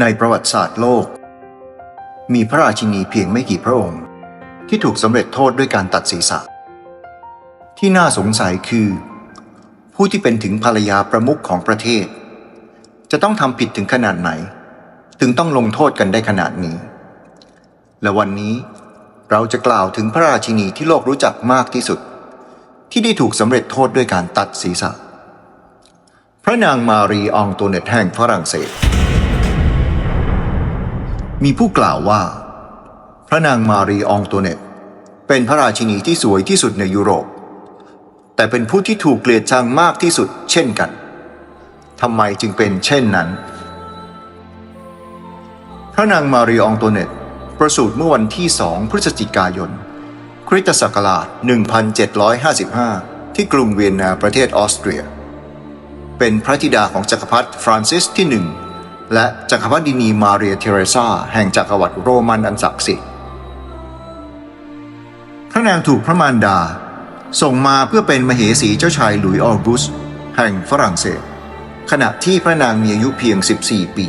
ในประวัติศาสตร์โลก มีพระราชินีเพียงไม่กี่พระองค์ ที่ถูกสำเร็จโทษด้วยการตัดศีรษะ ที่น่าสงสัยคือ ผู้ที่เป็นถึงภรรยาประมุขของประเทศ จะต้องทำผิดถึงขนาดไหน ถึงต้องลงโทษกันได้ขนาดนี้ และวันนี้เราจะกล่าวถึงพระราชินีที่โลกรู้จักมากที่สุด ที่ได้ถูกสำเร็จโทษด้วยการตัดศีรษะ พระนางมารีอองโตเนตแห่งฝรั่งเศส มีผู้กล่าวว่า พระนางมารีอองโตเนตเป็นพระราชินีที่สวยที่สุดในยุโรป แต่เป็นผู้ที่ถูกเกลียดชังมากที่สุดเช่นกันทำไมจึงเป็นเช่นนั้น พระนางมารีอองโตเนตประสูติเมื่อวันที่2พฤศจิกายน คริสตศักราช 1755 ที่กรุงเวียนนาประเทศออสเตรีย เป็นพระธิดาของจักรพรรดิฟรานซิสที่หนึ่ง และจักรพรรดินีมาเรียเทเรซาแห่งจักรวรรดิโรมันอันศักดิ์สิทธิ์พระนางถูกพระมารดาส่งมาเพื่อเป็นมเหสีเจ้าชายหลุยส์ออกุสแห่งฝรั่งเศส ขณะที่พระนางมีอายุเพียง 14 ปี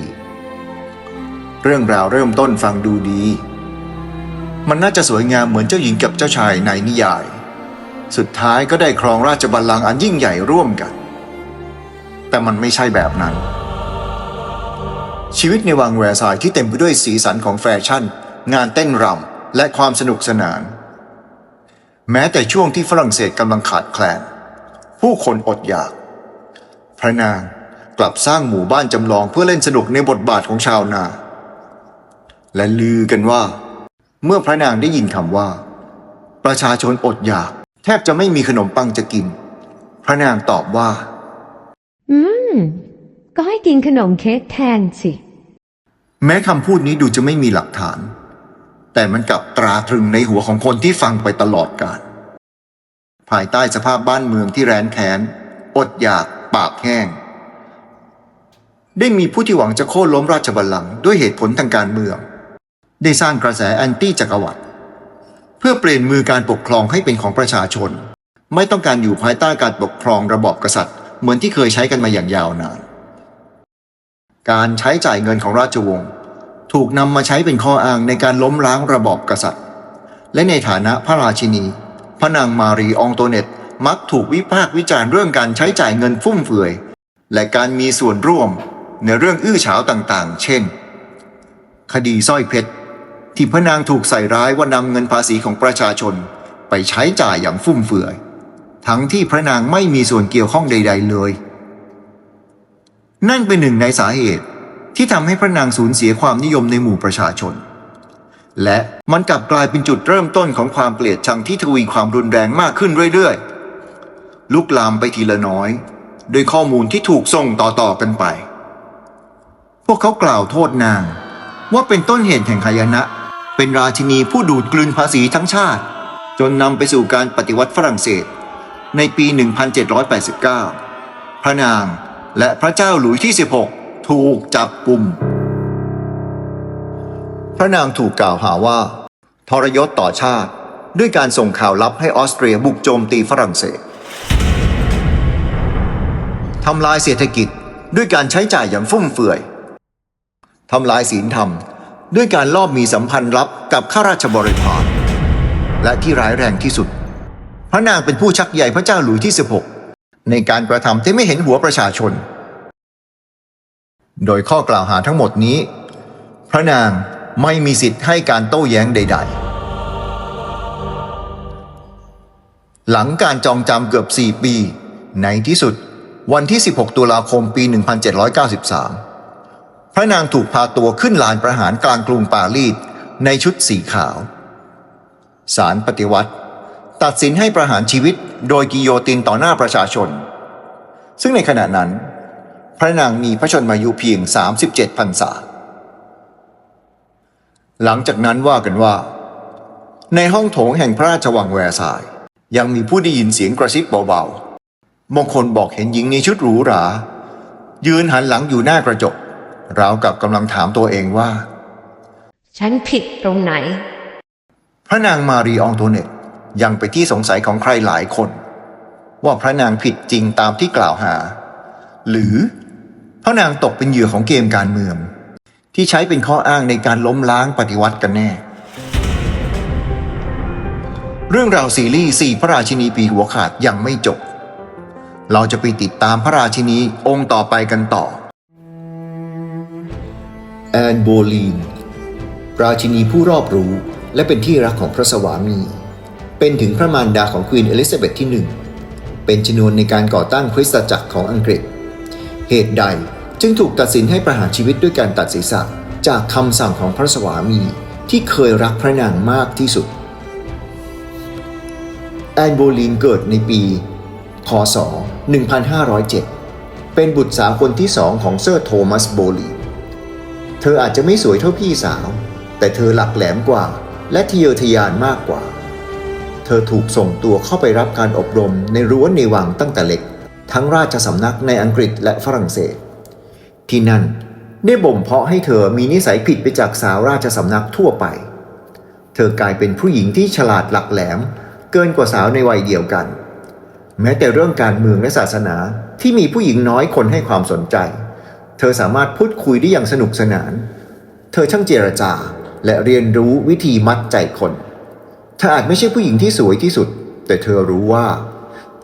เรื่องราวเริ่มต้นฟังดูดี มันน่าจะสวยงามเหมือนเจ้าหญิงกับเจ้าชายในนิยาย สุดท้ายก็ได้ครองราชบัลลังก์อันยิ่งใหญ่ร่วมกัน แต่มันไม่ใช่แบบนั้น ชีวิตในวังแวร์ซายที่เต็มไปด้วยสีสันของแฟชั่น งานเต้นรำและความสนุกสนาน แม้แต่ช่วงที่ฝรั่งเศสกำลังขาดแคลน ผู้คนอดอยาก พระนางกลับสร้างหมู่บ้านจำลองเพื่อเล่นสนุกในบทบาทของชาวนา และลือกันว่า เมื่อพระนางได้ยินคำว่า ประชาชนอดอยาก แทบจะไม่มีขนมปังจะกิน พระนางตอบว่า อืม ก็ให้กินขนมเค้กแทนสิ แม้คำพูดนี้ดูจะไม่มีหลักฐาน แต่มันกลับตราตรึงในหัวของคนที่ฟังไปตลอดกาลภายใต้สภาพบ้านเมืองที่แร้นแค้น อดอยากปากแห้ง ได้มีผู้ที่หวังจะโค่นล้มราชบัลลังก์ด้วยเหตุผลทางการเมือง ได้สร้างกระแสแอนตี้จักรวรรดิเพื่อเปลี่ยนมือการปกครองให้เป็นของประชาชน ไม่ต้องการอยู่ภายใต้การปกครองระบอบกษัตริย์ เหมือนที่เคยใช้กันมาอย่างยาวนาน การใช้จ่ายเงินของราชวงศ์ถูกนำมาใช้เป็นข้ออ้างในการล้มล้างระบอบกษัตริย์ และในฐานะพระราชินี พระนางมารีอองโตเนตมักถูกวิพากษ์วิจารณ์เรื่องการใช้จ่ายเงินฟุ่มเฟือย และการมีส่วนร่วมในเรื่องอื้อฉาวต่างๆ เช่น คดีสร้อยเพชร ที่พระนางถูกใส่ร้ายว่านำเงินภาษีของประชาชนไปใช้จ่ายอย่างฟุ่มเฟือย ทั้งที่พระนางไม่มีส่วนเกี่ยวข้องใด ๆ เลย นั่นเป็นหนึ่งในสาเหตุที่ทำให้พระนางสูญเสียความนิยมในหมู่ประชาชน และมันกลับกลายเป็นจุดเริ่มต้นของความเกลียดชังที่ทวีความรุนแรงมากขึ้นเรื่อยๆ ลุกลามไปทีละน้อย โดยข้อมูลที่ถูกส่งต่อๆกันไป พวกเขากล่าวโทษนาง ว่าเป็นต้นเหตุแห่งหายนะ เป็นราชินีผู้ดูดกลืนภาษีทั้งชาติ จนนำไปสู่การปฏิวัติฝรั่งเศส ในปี 1789 พระนาง และพระเจ้าหลุยที่ 16 ถูกจับกลุ่ม พระนางถูกกล่าวหาว่า ทรยศต่อชาติ ด้วยการส่งข่าวลับให้ออสเตรียบุกโจมตีฝรั่งเศสทำลายเศรษฐกิจด้วยการใช้จ่ายอย่างฟุ่มเฟือยทำลายศีลธรรม ด้วยการลอบมีสัมพันธ์ลับกับข้าราชบริพารและที่ร้ายแรงที่สุด พระนางเป็นผู้ชักใหญ่พระเจ้าหลุยที่ 16 ในการกระทำที่ไม่เห็นหัวประชาชน โดยข้อกล่าวหาทั้งหมดนี้ พระนางไม่มีสิทธิ์ให้การโต้แย้งใด ๆ หลังการจองจำเกือบ 4 ปี ในที่สุดวันที่ 16 ตุลาคมปี 1793 พระนางถูกพาตัวขึ้นลานประหารกลางกรุงปารีสในชุดสีขาวศาลปฏิวัติ ตัดสินให้ประหารชีวิตโดยกิโยตินต่อหน้าประชาชน ซึ่งในขณะนั้น พระนางมีพระชนมายุเพียง 37พรรษา หลังจากนั้นว่ากันว่า ในห้องโถงแห่งพระราชวังแวร์ซายน์ยังมีผู้ได้ยินเสียงกระซิบเบาๆมงคลบอกเห็นหญิงในชุดหรูหรา ยืนหันหลังอยู่หน้ากระจกราวกับกำลังถามตัวเองว่า ฉันผิดตรงไหน พระนางมารีอองโตเนต ยังเป็นที่สงสัยของใครหลายคน ว่าพระนางผิดจริงตามที่กล่าวหา หรือพระนางตกเป็นเหยื่อของเกมการเมือง ที่ใช้เป็นข้ออ้างในการล้มล้างปฏิวัติกันแน่ เรื่องราวซีรีส์สี่พระราชินีปีหัวขาดยังไม่จบ เราจะไปติดตามพระราชินีองค์ต่อไปกันต่อ แอนโบลีนราชินีผู้รอบรู้และเป็นที่รักของพระสวามี เป็นถึงพระมารดาของควีนเอลิซาเบธที่หนึ่งเป็นชนวนในการก่อตั้งคริสตจักรของอังกฤษ เหตุใดจึงถูกตัดสินให้ประหารชีวิตด้วยการตัดศีรษะจากคำสั่งของพระสวามีที่เคยรักพระนางมากที่สุด แอนโบลีนเกิดในปี คศ 1507 เป็นบุตรสาวคนที่สองของเซอร์โทมัสโบลีนเธออาจจะไม่สวยเท่าพี่สาว แต่เธอหลักแหลมกว่าและทะเยอทะยานมากกว่า เธอถูกส่งตัวเข้าไปรับการอบรมในรั้วในวังตั้งแต่เล็ก ทั้งราชสำนักในอังกฤษและฝรั่งเศส ที่นั่นได้บ่มเพาะให้เธอมีนิสัยผิดไปจากสาวราชสำนักทั่วไป เธอกลายเป็นผู้หญิงที่ฉลาดหลักแหลม เกินกว่าสาวในวัยเดียวกัน แม้แต่เรื่องการเมืองและศาสนาที่มีผู้หญิงน้อยคนให้ความสนใจ เธอสามารถพูดคุยได้อย่างสนุกสนาน เธอช่างเจรจาและเรียนรู้วิธีมัดใจคน เธออาจไม่ใช่ผู้หญิงที่สวยที่สุด แต่เธอรู้ว่า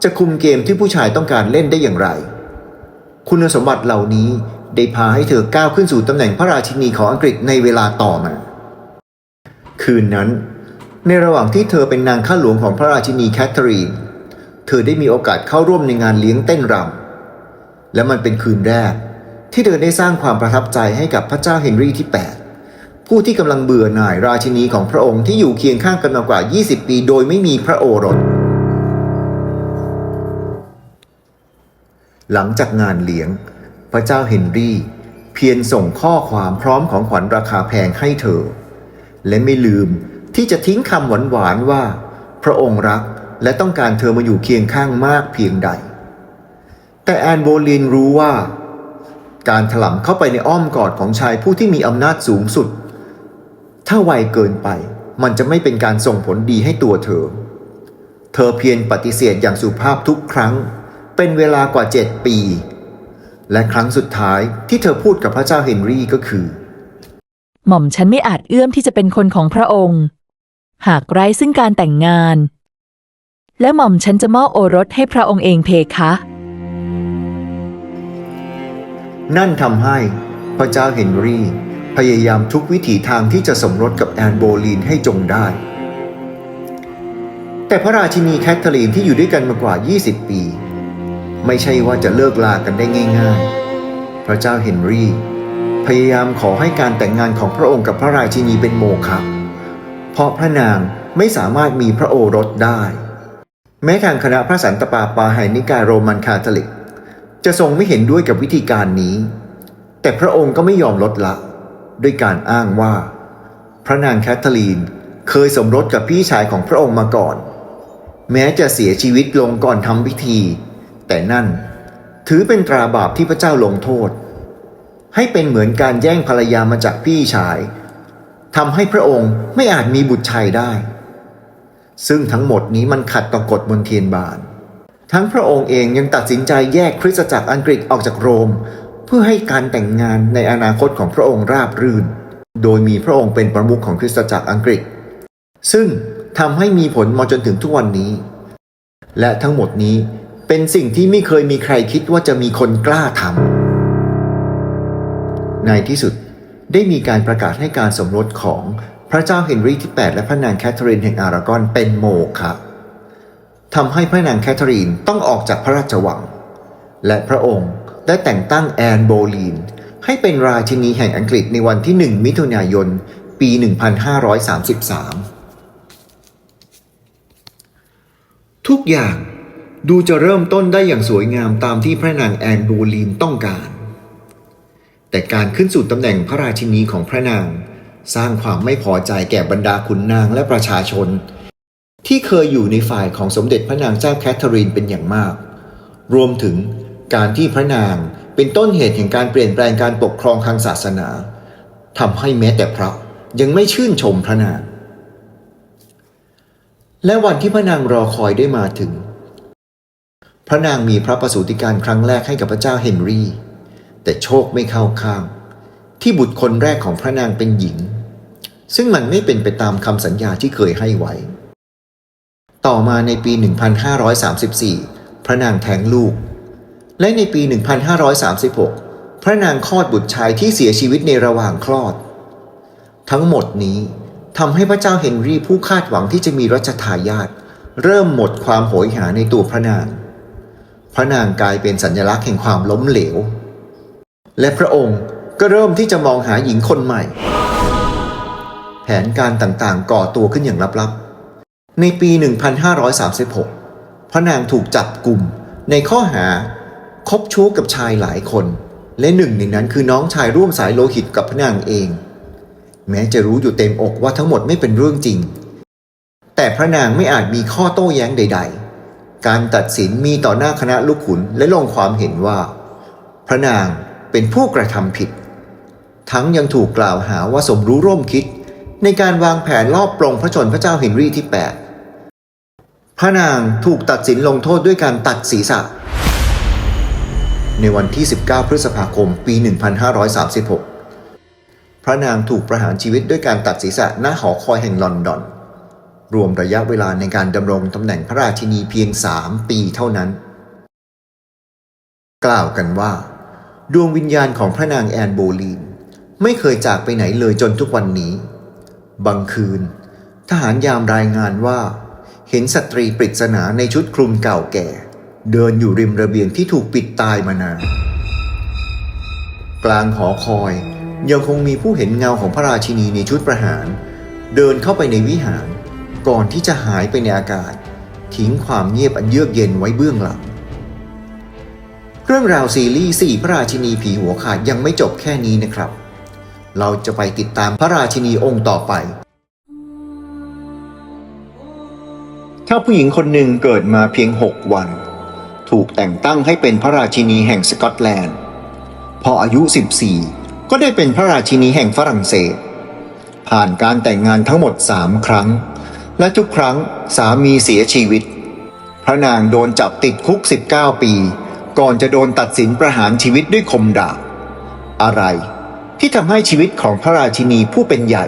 จะคุมเกมที่ผู้ชายต้องการเล่นได้อย่างไร คุณสมบัติเหล่านี้ได้พาให้เธอก้าวขึ้นสู่ตำแหน่งพระราชินีของอังกฤษในเวลาต่อมา คืนนั้น ในระหว่างที่เธอเป็นนางข้าหลวงของพระราชินีแคทเธอรีน เธอได้มีโอกาสเข้าร่วมในงานเลี้ยงเต้นรำและมันเป็นคืนแรก ที่เธอได้สร้างความประทับใจให้กับพระเจ้าเฮนรี่ที่ 8 ผู้ที่กำลังเบื่อหน่ายราชินีของพระองค์ที่อยู่เคียงข้างกันมากว่า 20 ปีโดยไม่มีพระโอรส หลังจากงานเลี้ยง พระเจ้าเฮนรี่ เพียรส่งข้อความพร้อมของขวัญราคาแพงให้เธอ และไม่ลืมที่จะทิ้งคำหวานๆว่า พระองค์รักและต้องการเธอมาอยู่เคียงข้างมากเพียงใด แต่แอนโบลินรู้ว่า การถลำเข้าไปในอ้อมกอดของชายผู้ที่มีอำนาจสูงสุด ถ้าไวเกินไป มันจะไม่เป็นการส่งผลดีให้ตัวเธอ เธอเพียรปฏิเสธอย่างสุภาพทุกครั้ง เป็นเวลากว่าเจ็ดปี และครั้งสุดท้ายที่เธอพูดกับพระเจ้าเฮนรี่ก็คือ หม่อมฉันไม่อาจเอื้อมที่จะเป็นคนของพระองค์ หากไร้ซึ่งการแต่งงาน และหม่อมฉันจะมอบโอรสให้พระองค์เองเพคะ นั่นทำให้พระเจ้าเฮนรี่ พยายามทุกวิถีทางที่จะสมรสกับแอนโบลีนให้จงได้ แต่พระราชินีแคทเธอรีนที่อยู่ด้วยกันมากว่า 20 ปี ไม่ใช่ว่าจะเลิกลากันได้ง่าย ๆ พระเจ้าเฮนรี่ พยายามขอให้การแต่งงานของพระองค์กับพระราชินีเป็นโมฆะเพราะพระนางไม่สามารถมีพระโอรสได้ แม้ทางคณะพระสันตะปาปาไฮนิกายโรมันคาทอลิก จะทรงไม่เห็นด้วยกับวิธีการนี้ แต่พระองค์ก็ไม่ยอมลดละ ด้วยการอ้างว่า พระนางแคทเธอรีนเคยสมรสกับพี่ชายของพระองค์มาก่อน แม้จะเสียชีวิตลงก่อนทำพิธี แต่นั่นถือเป็นตราบาปที่พระเจ้าลงโทษ ให้เป็นเหมือนการแย่งภรรยามาจากพี่ชายทำให้พระองค์ไม่อาจมีบุตรชายได้ ซึ่งทั้งหมดนี้มันขัดต่อกฎมนเทียนบาน ทั้งพระองค์เองยังตัดสินใจแยกคริสตจักรอังกฤษออกจากโรม พื่อให้การแต่งงานในอนาคตของพระองค์ราบรื่น โดยมีพระองค์เป็นประมุขของคริสตจักรอังกฤษ ซึ่งทำให้มีผลมาจนถึงทุกวันนี้ และทั้งหมดนี้เป็นสิ่งที่ไม่เคยมีใครคิดว่าจะมีคนกล้าทำ ในที่สุดได้มีการประกาศให้การสมรสของพระเจ้าเฮนรีที่ 8 และพระนางแคทเธอรีนแห่งอารากอนเป็นโมฆะทำให้พระนางแคทเธอรีนต้องออกจากพระราชวัง และพระองค์ ได้แต่งตั้งแอนโบลีน ให้เป็นราชินีแห่งอังกฤษในวันที่ 1 มิถุนายน ปี 1533 ทุกอย่างดูจะเริ่มต้นได้อย่างสวยงามตามที่พระนางแอนโบลีนต้องการ แต่การขึ้นสู่ตำแหน่งพระราชินีของพระนาง สร้างความไม่พอใจแก่บรรดาขุนนางและประชาชน ที่เคยอยู่ในฝ่ายของสมเด็จพระนางเจ้าแคทเธอรีนเป็นอย่างมาก รวมถึง การที่พระนางเป็นต้นเหตุแห่งการเปลี่ยนแปลงการปกครองทางศาสนาทำให้แม้แต่พระยังไม่ชื่นชมพระนาง และวันที่พระนางรอคอยได้มาถึง พระนางมีพระประสูติการครั้งแรกให้กับพระเจ้าเฮนรี่ แต่โชคไม่เข้าข้าง ที่บุตรคนแรกของพระนางเป็นหญิง ซึ่งมันไม่เป็นไปตามคำสัญญาที่เคยให้ไว้ ต่อมาในปี 1534 พระนางแท้งลูก และในปี 1536 พระนางคลอดบุตรชายที่เสียชีวิตในระหว่างคลอด ทั้งหมดนี้ทำให้พระเจ้าเฮนรี่ผู้คาดหวังที่จะมีรัชทายาทเริ่มหมดความโหยหาในตัวพระนาง พระนางกลายเป็นสัญลักษณ์แห่งความล้มเหลว และพระองค์ก็เริ่มที่จะมองหาหญิงคนใหม่ แผนการต่างๆ ก่อตัวขึ้นอย่างลับๆ ในปี 1536 พระนางถูกจับกลุ่มในข้อหา คบชู้กับชายหลายคน และหนึ่งในนั้นคือน้องชายร่วมสายโลหิตกับพระนางเอง แม้จะรู้อยู่เต็มอกว่าทั้งหมดไม่เป็นเรื่องจริง แต่พระนางไม่อาจมีข้อโต้แย้งใด ๆ การตัดสินมีต่อหน้าคณะลูกขุนและลงความเห็นว่า พระนางเป็นผู้กระทำผิด ทั้งยังถูกกล่าวหาว่าสมรู้ร่วมคิด ในการวางแผนลอบปลงพระชนพระเจ้าเฮนรี่ที่ 8 พระนางถูกตัดสินลงโทษด้วยการตัดศีรษะ ในวันที่ 19 พฤษภาคม ปี 1536 พระนางถูกประหารชีวิตด้วยการตัดศีรษะหน้าหอคอยแห่งลอนดอน รวมระยะเวลาในการดำรงตำแหน่งพระราชินีเพียง 3 ปีเท่านั้น กล่าวกันว่า ดวงวิญญาณของพระนางแอนโบลีน ไม่เคยจากไปไหนเลยจนทุกวันนี้ บางคืน ทหารยามรายงานว่า เห็นสตรีปริศนาในชุดคลุมเก่าแก่ เดินอยู่ริมระเบียงที่ถูกปิดตายมานาน กลางหอคอยยังคงมีผู้เห็นเงาของพระราชินีในชุดประหาร เดินเข้าไปในวิหาร ก่อนที่จะหายไปในอากาศ ทิ้งความเงียบอันเยือกเย็นไว้เบื้องหลัง เรื่องราวซีรีส์สี่พระราชินีผีหัวขาดยังไม่จบแค่นี้นะครับ เราจะไปติดตามพระราชินีองค์ต่อไป ถ้าผู้หญิงคนหนึ่งเกิดมาเพียงหกวัน ถูกแต่งตั้งให้เป็นพระราชินีแห่งสกอตแลนด์ พออายุ 14 ก็ได้เป็นพระราชินีแห่งฝรั่งเศส ผ่านการแต่งงานทั้งหมดสามครั้ง และทุกครั้งสามีเสียชีวิต พระนางโดนจับติดคุก 19 ปี ก่อนจะโดนตัดสินประหารชีวิตด้วยคมดาบอะไรที่ทำให้ชีวิตของพระราชินีผู้เป็นใหญ่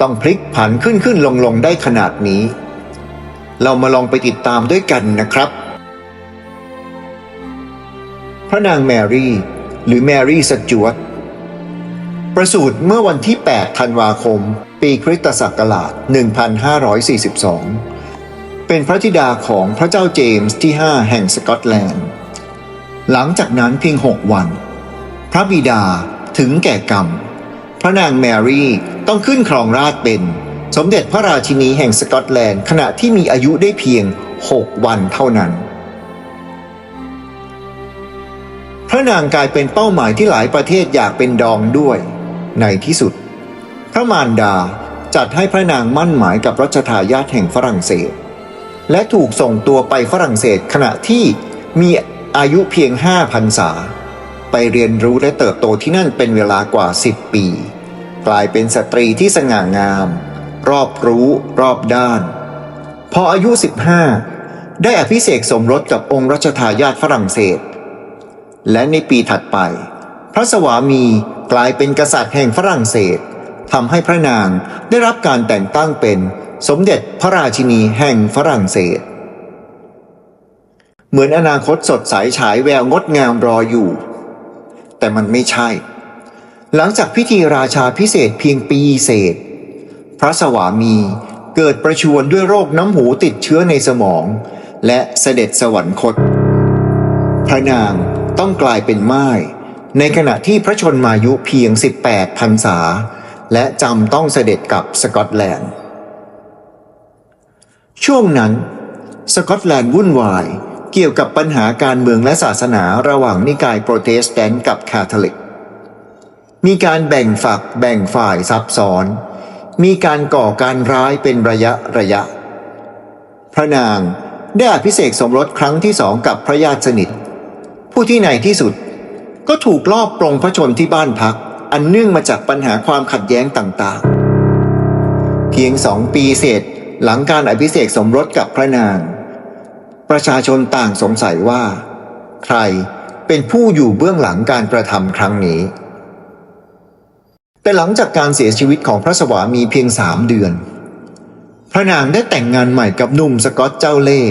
ต้องพลิกผันขึ้นขึ้นลงลงได้ขนาดนี้ เรามาลองไปติดตามด้วยกันนะครับ พระนางแมรี่ หรือแมรี่สจวตประสูติเมื่อวันที่ 8 ธันวาคม ปีคริสตศักราช 1542 เป็นพระธิดาของพระเจ้าเจมส์ที่ 5 แห่งสกอตแลนด์ หลังจากนั้นเพียง 6 วัน พระบิดาถึงแก่กรรม พระนางแมรี่ต้องขึ้นครองราชเป็น สมเด็จพระราชินีแห่งสกอตแลนด์ขณะที่มีอายุได้เพียง 6 วันเท่านั้น พระนางกลายเป็นเป้าหมายที่หลายประเทศอยากเป็นดองด้วย ในที่สุด พระมารดาจัดให้พระนางมั่นหมายกับรัชทายาทแห่งฝรั่งเศส และถูกส่งตัวไปฝรั่งเศสขณะที่มีอายุเพียงห้าพรรษา ไปเรียนรู้และเติบโตที่นั่นเป็นเวลากว่า10ปี กลายเป็นสตรีที่สง่างาม รอบรู้รอบด้าน พออายุ 15 ได้อภิเษกสมรสกับองค์รัชทายาทฝรั่งเศส และในปีถัดไป พระสวามีกลายเป็นกษัตริย์แห่งฝรั่งเศสทำให้พระนางได้รับการแต่งตั้งเป็นสมเด็จพระราชินีแห่งฝรั่งเศส เหมือนอนาคตสดใสฉายแววงดงามรออยู่ แต่มันไม่ใช่ หลังจากพิธีราชาพิเศษเพียงปีเศษ พระสวามีเกิดประชวรด้วยโรคน้ำหูติดเชื้อในสมอง และเสด็จสวรรคต พระนาง ต้องกลายเป็นไม่ายในขณะที่พระชนมายุเพียง 18พรรษา และจำต้องเสด็จกับสกอตแลนด์ ช่วงนั้น สกอตแลนด์วุ่นวายเกี่ยวกับปัญหาการเมืองและศาสนาระหว่างนิกายโปรเตสแตนต์กับคาทอลิก มีการแบ่งฝักแบ่งฝ่ายซับซ้อน มีการก่อการร้ายเป็นระยะระยะ พระนางได้อภิเษกสมรสครั้งที่สองกับพระญาติสนิท ผู้ที่ในที่สุด ก็ถูกลอบปรงพระชนที่บ้านพัก อันเนื่องมาจากปัญหาความขัดแย้งต่างๆ เพียงสองปีเศษหลังการอภิเษกสมรสกับพระนาง ประชาชนต่างสงสัยว่า ใครเป็นผู้อยู่เบื้องหลังการกระทำครั้งนี้ แต่หลังจากการเสียชีวิตของพระสวามีเพียงสามเดือน พระนางได้แต่งงานใหม่กับหนุ่มสกอตเจ้าเล่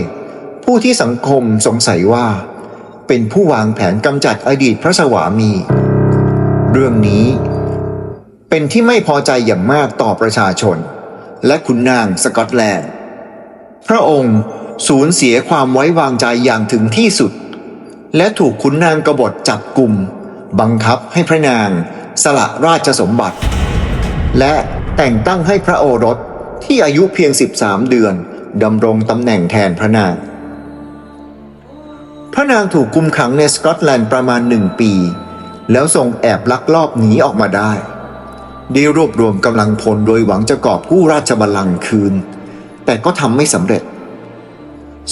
ผู้ที่สังคมสงสัยว่า เป็นผู้วางแผนกำจัดอดีตพระสวามี เรื่องนี้ เป็นที่ไม่พอใจอย่างมากต่อประชาชน และขุนนางสกอตแลนด์ พระองค์สูญเสียความไว้วางใจอย่างถึงที่สุด และถูกขุนนางกบฏจับกลุ่ม บังคับให้พระนางสละราชสมบัติ และแต่งตั้งให้พระโอรสที่อายุเพียง 13 เดือนดำรงตำแหน่งแทนพระนาง ระนางถูกคุมขังในสกอตแลนด์ประมาณหนึ่งปี แล้วทรงแอบลักลอบหนีออกมาได้ได้รวบรวมกำลังพลโดยหวังจะกอบกู้ราชบัลลังก์คืน แต่ก็ทำไม่สำเร็จ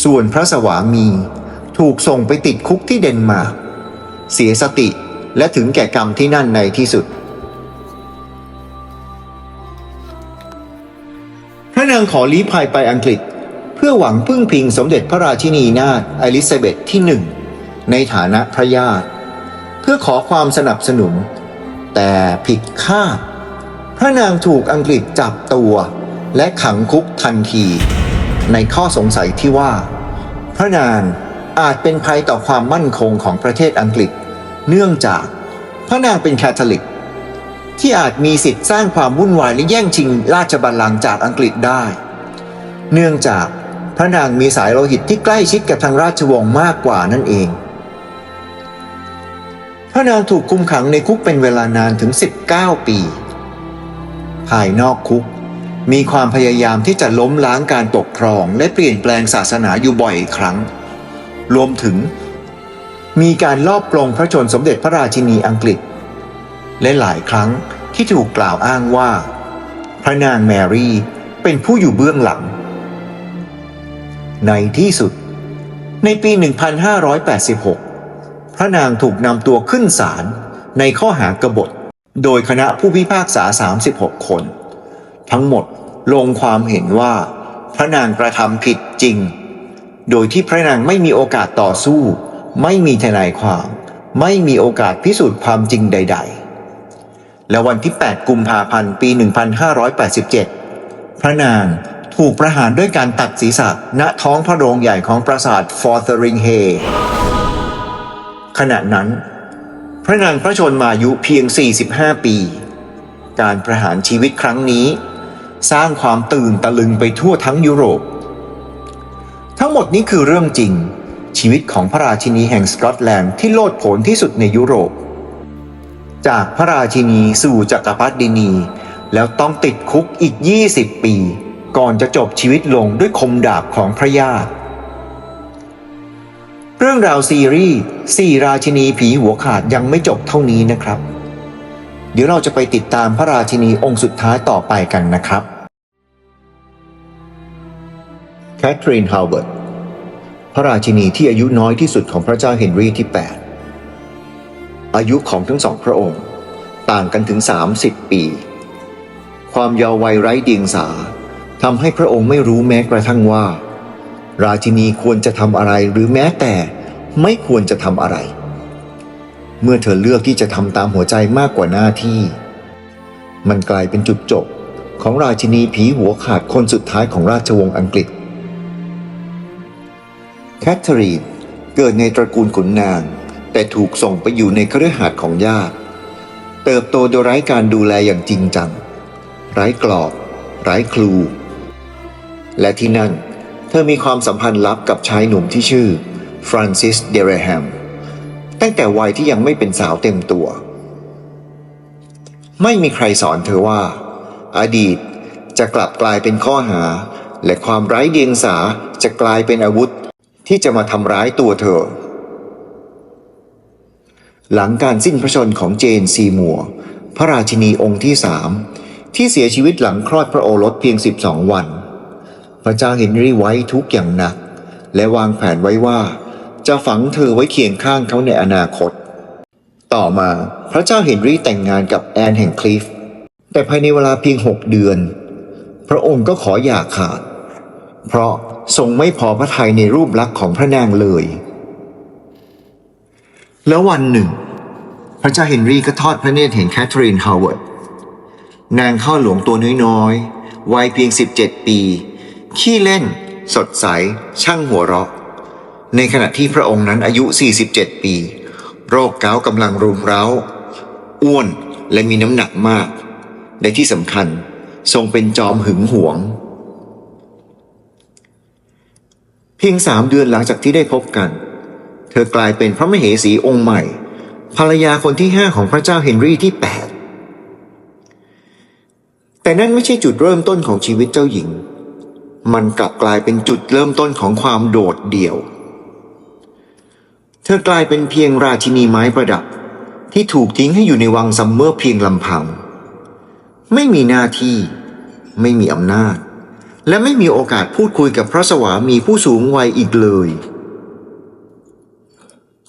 ส่วนพระสวามีถูกส่งไปติดคุกที่เดนมาร์กเสียสติและถึงแก่กรรมที่นั่นในที่สุด พระนางขอลี้ภัยไปอังกฤษ เพื่อหวังพึ่งพิงสมเด็จพระราชินีนาถอลิซาเบธที่หนึ่งในฐานะพระญาติ เพื่อขอความสนับสนุน แต่ผิดคาด พระนางถูกอังกฤษจับตัว และขังคุกทันที ในข้อสงสัยที่ว่า พระนางอาจเป็นภัยต่อความมั่นคงของประเทศอังกฤษ เนื่องจากพระนางเป็นแคทอลิก ที่อาจมีสิทธิ์สร้างความวุ่นวายและแย่งชิงราชบัลลังก์จากอังกฤษได้ เนื่องจาก พระนางมีสายโลหิตที่ใกล้ชิดกับทางราชวงศ์มากกว่านั่นเอง พระนางถูกคุมขังในคุกเป็นเวลานานถึง 19 ปี ภายนอกคุก มีความพยายามที่จะล้มล้างการปกครอง และเปลี่ยนแปลงศาสนาอยู่บ่อยครั้ง รวมถึง มีการลอบปลงพระชนสมเด็จพระราชินีอังกฤษ และหลายครั้งที่ถูกกล่าวอ้างว่า พระนางแมรี่เป็นผู้อยู่เบื้องหลัง ในที่สุด ในปี 1586 พระนางถูกนำตัวขึ้นศาลในข้อหากบฏ โดยคณะผู้พิพากษา 36 คน ทั้งหมดลงความเห็นว่า พระนางกระทำผิดจริง โดยที่พระนางไม่มีโอกาสต่อสู้ ไม่มีทนายความ ไม่มีโอกาสพิสูจน์ความจริงใด ๆ และวันที่ 8 กุมภาพันธ์ ปี 1587 พระนาง ถูกประหารด้วยการตัดศีรษะณท้องพระโรงใหญ่ของปราสาทฟอร์เทริงเฮขณะนั้น พระนางพระชนมายุเพียง 45 ปี การประหารชีวิตครั้งนี้ สร้างความตื่นตะลึงไปทั่วทั้งยุโรป ทั้งหมดนี้คือเรื่องจริง ชีวิตของพระราชินีแห่งสกอตแลนด์ที่โลดโผนที่สุดในยุโรป จากพระราชินีสู่จักรพรรดินี แล้วต้องติดคุกอีก 20 ปี ก่อนจะจบชีวิตลงด้วยคมดาบของพระญาติ เรื่องราวซีรีส์สี่ราชินีผีหัวขาดยังไม่จบเท่านี้นะครับ เดี๋ยวเราจะไปติดตามพระราชินีองค์สุดท้ายต่อไปกันนะครับแคทเธอรีนฮาวเวิร์ดพระราชินีที่อายุน้อยที่สุดของพระเจ้าเฮนรีที่ 8 อายุของทั้งสองพระองค์ ต่างกันถึง 30 ปี ความเยาว์วัยไร้เดียงสา ทำให้พระองค์ไม่รู้แม้กระทั่งว่า ราชินีควรจะทำอะไรหรือแม้แต่ไม่ควรจะทำอะไร เมื่อเธอเลือกที่จะทำตามหัวใจมากกว่าหน้าที่ มันกลายเป็นจุดจบของราชินีผีหัวขาดคนสุดท้ายของราชวงศ์อังกฤษ แคทเธอรีนเกิดในตระกูลขุนนาง แต่ถูกส่งไปอยู่ในคฤหาสน์ของญาติ เติบโตโดยไร้การดูแลอย่างจริงจัง ไร้กรอบ ไร้ครู และที่นั่น เธอมีความสัมพันธ์ลับกับชายหนุ่มที่ชื่อฟรานซิสเดเรแฮมตั้งแต่วัยที่ยังไม่เป็นสาวเต็มตัว ไม่มีใครสอนเธอว่า อดีตจะกลับกลายเป็นข้อหา และความไร้เดียงสาจะกลายเป็นอาวุธที่จะมาทำร้ายตัวเธอ หลังการสิ้นพระชนของเจนซีมัว พระราชินีองค์ที่สามที่เสียชีวิตหลังคลอดพระโอรสเพียง 12 วัน พระเจ้าเฮนรี่ไว้ทุกอย่างหนัก และวางแผนไว้ว่า จะฝังเธอไว้เคียงข้างเขาในอนาคต ต่อมาพระเจ้าเฮนรี่แต่งงานกับแอนแห่งคลิฟ แต่ภายในเวลาเพียงหกเดือน พระองค์ก็ขอหย่าขาด เพราะทรงไม่พอพระทัยในรูปลักษณ์ของพระนางเลย แล้ววันหนึ่ง พระเจ้าเฮนรี่ก็ทอดพระเนตรเห็นแคทเธอรีนฮาวเวิร์ดนางข้าหลวงตัวน้อยๆวัยเพียง 17 ปี ขี้เล่น สดใส ช่างหัวเราะ ในขณะที่พระองค์นั้นอายุ 47 ปี โรคเกาต์กำลังรุมเร้า อ้วนและมีน้ำหนักมาก ในที่สำคัญทรงเป็นจอมหึงหวง เพียงสามเดือนหลังจากที่ได้พบกัน เธอกลายเป็นพระมเหสีองค์ใหม่ ภรรยาคนที่ห้าของพระเจ้าเฮนรี่ที่แปดแต่นั่นไม่ใช่จุดเริ่มต้นของชีวิตเจ้าหญิง มันกลับกลายเป็นจุดเริ่มต้นของความโดดเดี่ยว เธอกลายเป็นเพียงราชินีไม้ประดับที่ถูกทิ้งให้อยู่ในวังซัมเมอร์เพียงลำพัง ไม่มีหน้าที่ ไม่มีอำนาจ และไม่มีโอกาสพูดคุยกับพระสวามีผู้สูงวัยอีกเลย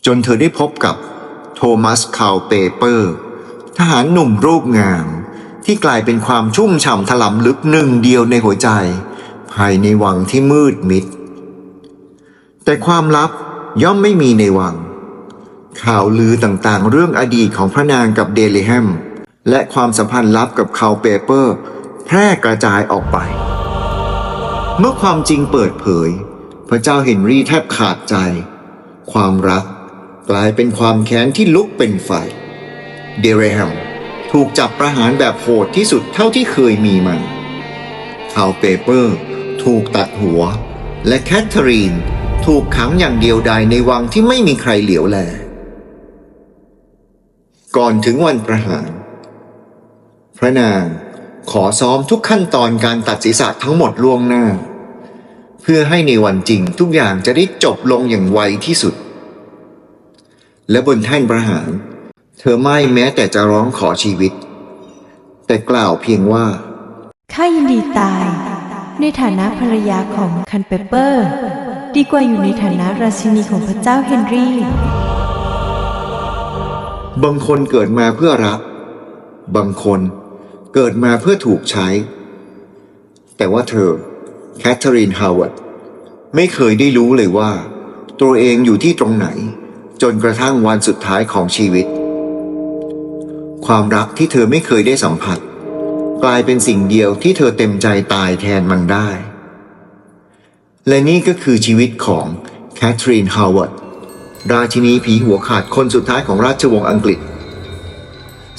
จนเธอได้พบกับโทมัสคาวเปเปอร์ ทหารหนุ่มรูปงามที่กลายเป็นความชุ่มฉ่ำถลำลึกหนึ่งเดียวในหัวใจ ภายในวังที่มืดมิด แต่ความลับย่อมไม่มีในวัง ข่าวลือต่างๆ เรื่องอดีตของพระนางกับเดลิแฮม และความสัมพันธ์ลับกับคาวเปเปอร์ แพร่กระจายออกไป เมื่อความจริงเปิดเผย พระเจ้าเฮนรี่แทบขาดใจ ความรักกลายเป็นความแค้นที่ลุกเป็นไฟ เดเรแฮมถูกจับประหารแบบโหดที่สุดเท่าที่เคยมีมาคาวเปเปอร์ ถูกตัดหัว และแคทเธอรีนถูกขังอย่างเดียวดายในวังที่ไม่มีใครเหลียวแล ก่อนถึงวันประหาร พระนางขอซ้อมทุกขั้นตอนการตัดศีรษะทั้งหมดล่วงหน้า เพื่อให้ในวันจริงทุกอย่างจะได้จบลงอย่างไวที่สุด และบนแท่นประหาร เธอไม่แม้แต่จะร้องขอชีวิต แต่กล่าวเพียงว่าข้ายินดีตาย ในฐานะภรรยาของคันเปเปอร์ ดีกว่าอยู่ในฐานะราชินีของพระเจ้าเฮนรี่ บางคนเกิดมาเพื่อรักบางคนเกิดมาเพื่อถูกใช้ แต่ว่าเธอแคทเธอรีนฮาวเวิร์ดไม่เคยได้รู้เลยว่า ตัวเองอยู่ที่ตรงไหน จนกระทั่งวันสุดท้ายของชีวิต ความรักที่เธอไม่เคยได้สัมผัส กลายเป็นสิ่งเดียวที่เธอเต็มใจตายแทนมันได้ และนี่ก็คือชีวิตของแคทรีนฮาวเวิร์ดราชินีผีหัวขาดคนสุดท้ายของราชวงศ์อังกฤษ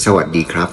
สวัสดีครับ